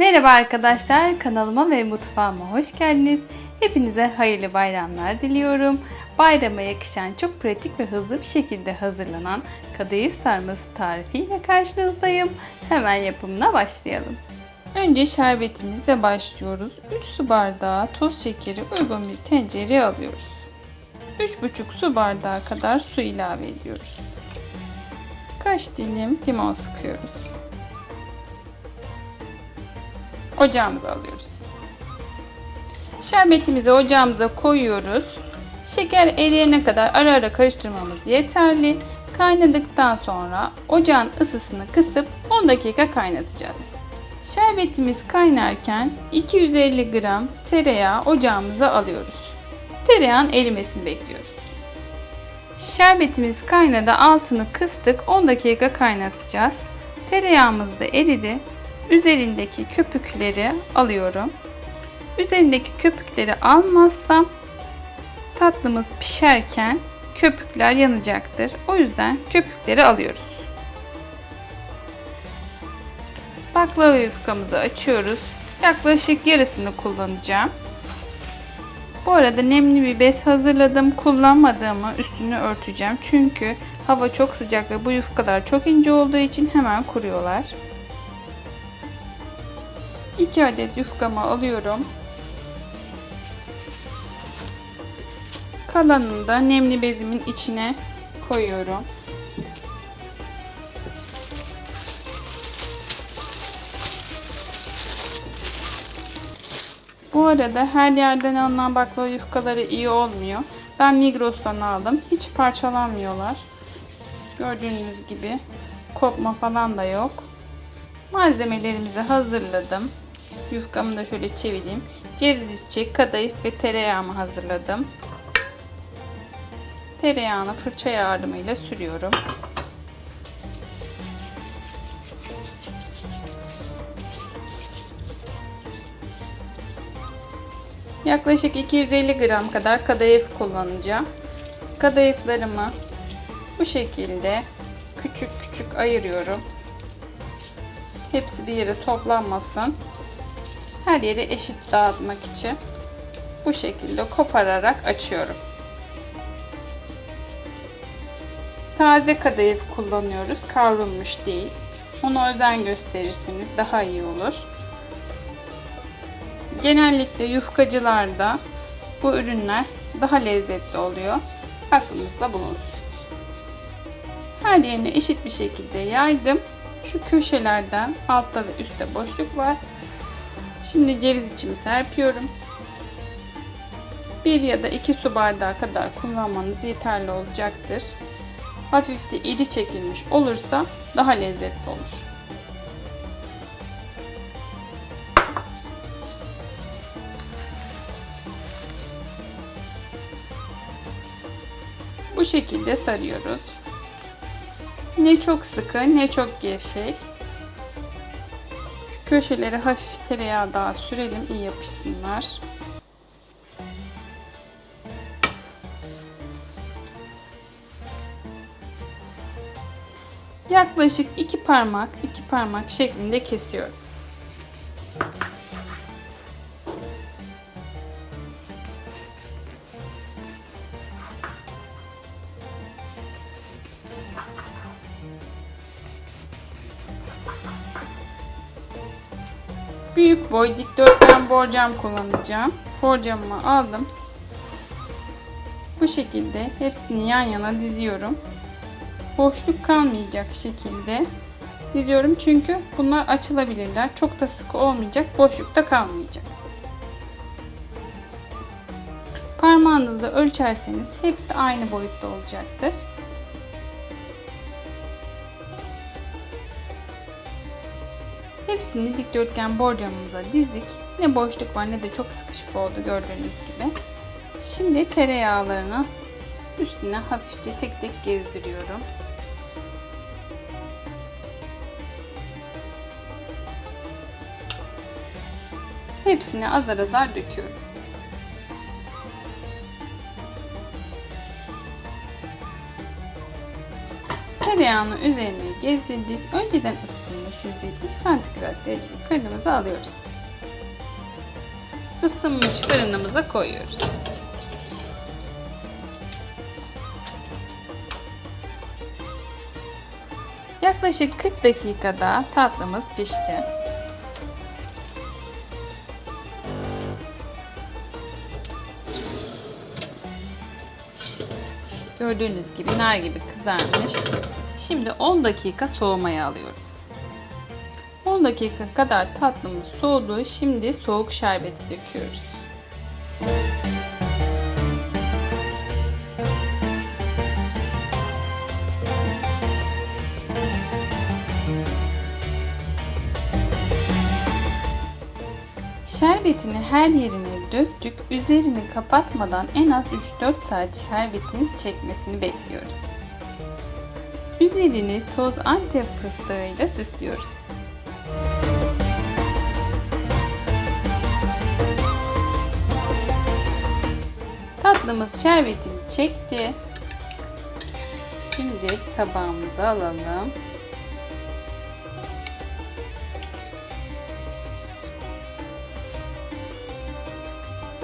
Merhaba arkadaşlar, kanalıma ve mutfağıma hoş geldiniz. Hepinize hayırlı bayramlar diliyorum. Bayrama yakışan çok pratik ve hızlı bir şekilde hazırlanan kadayıf sarması tarifiyle karşınızdayım. Hemen yapımına başlayalım. Önce şerbetimizle başlıyoruz. 3 su bardağı toz şekeri uygun bir tencereye alıyoruz. 3,5 su bardağı kadar su ilave ediyoruz. Kaç dilim limon sıkıyoruz. Ocağımıza alıyoruz. Şerbetimizi ocağımıza koyuyoruz. Şeker eriyene kadar ara ara karıştırmamız yeterli. Kaynadıktan sonra ocağın ısısını kısıp 10 dakika kaynatacağız. Şerbetimiz kaynarken 250 gram tereyağı ocağımıza alıyoruz. Tereyağın erimesini bekliyoruz. Şerbetimiz kaynadı altını kıstık 10 dakika kaynatacağız. Tereyağımız da eridi. Üzerindeki köpükleri alıyorum. Üzerindeki köpükleri almazsam tatlımız pişerken köpükler yanacaktır. O yüzden köpükleri alıyoruz. Baklava yufkamızı açıyoruz. Yaklaşık yarısını kullanacağım. Bu arada nemli bir bez hazırladım. Kullanmadığımı üstünü örteceğim. Çünkü hava çok sıcak ve bu yufkalar çok ince olduğu için hemen kuruyorlar. 2 adet yufkamı alıyorum. Kalanını da nemli bezimin içine koyuyorum. Bu arada her yerden alınan baklava yufkaları iyi olmuyor. Ben Migros'tan aldım. Hiç parçalanmıyorlar. Gördüğünüz gibi kopma falan da yok. Malzemelerimizi hazırladım. Yufkamı da şöyle çevireyim. Ceviz içi, kadayıf ve tereyağımı hazırladım. Tereyağını fırça yardımıyla sürüyorum. Yaklaşık 250 gram kadar kadayıf kullanacağım. Kadayıflarımı bu şekilde küçük küçük ayırıyorum. Hepsi bir yere toplanmasın. Her yeri eşit dağıtmak için bu şekilde kopararak açıyorum. Taze kadayıf kullanıyoruz. Kavrulmuş değil. Ona özen gösterirseniz daha iyi olur. Genellikle yufkacılarda bu ürünler daha lezzetli oluyor. Aklınızda bulunsun. Her yerine eşit bir şekilde yaydım. Şu köşelerden altta ve üstte boşluk var. Şimdi ceviz içimi serpiyorum. Bir ya da iki su bardağı kadar kullanmanız yeterli olacaktır. Hafif de iri çekilmiş olursa daha lezzetli olur. Bu şekilde sarıyoruz. Ne çok sıkı ne çok gevşek. Şu köşeleri hafif tereyağı daha sürelim iyi yapışsınlar. Yaklaşık iki parmak iki parmak şeklinde kesiyorum. Büyük boy dikdörtgen borcam kullanacağım. Borcamımı aldım. Bu şekilde hepsini yan yana diziyorum. Boşluk kalmayacak şekilde diziyorum çünkü bunlar açılabilirler. Çok da sıkı olmayacak, boşluk da kalmayacak. Parmağınızla ölçerseniz hepsi aynı boyutta olacaktır. Hepsini dikdörtgen borcamımıza dizdik. Ne boşluk var ne de çok sıkışık oldu gördüğünüz gibi. Şimdi tereyağlarını üstüne hafifçe tek tek gezdiriyorum. Hepsini azar azar döküyorum. Tereyağını üzerine gezdirdik. Önceden ısıtılmış 370 santigrat derece bir fırınımıza alıyoruz. Isınmış fırınımıza koyuyoruz. Yaklaşık 40 dakikada tatlımız pişti. Gördüğünüz gibi nar gibi kızarmış. Şimdi 10 dakika soğumaya alıyorum. 10 dakika kadar tatlımız soğudu. Şimdi soğuk şerbeti döküyoruz. Şerbetini her yerine döktük. Üzerini kapatmadan en az 3-4 saat şerbetin çekmesini bekliyoruz. Üzerini toz antep fıstığıyla süslüyoruz. Tatlımız şerbetini çekti. Şimdi tabağımıza alalım.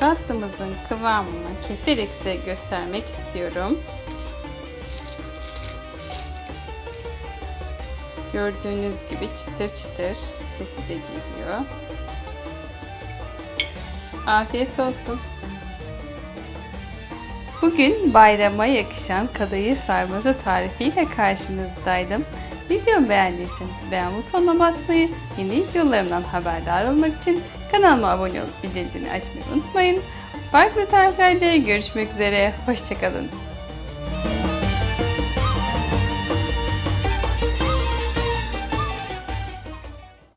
Tatlımızın kıvamını keserek size göstermek istiyorum. Gördüğünüz gibi çıtır çıtır sesi de geliyor. Afiyet olsun. Bugün bayrama yakışan kadayıf sarması tarifiyle karşınızdaydım. Videomu beğendiyseniz beğen butonuna basmayı, yeni videolarımdan haberdar olmak için kanalıma abone olup bildirimini açmayı unutmayın. Farklı tariflerde görüşmek üzere, hoşçakalın.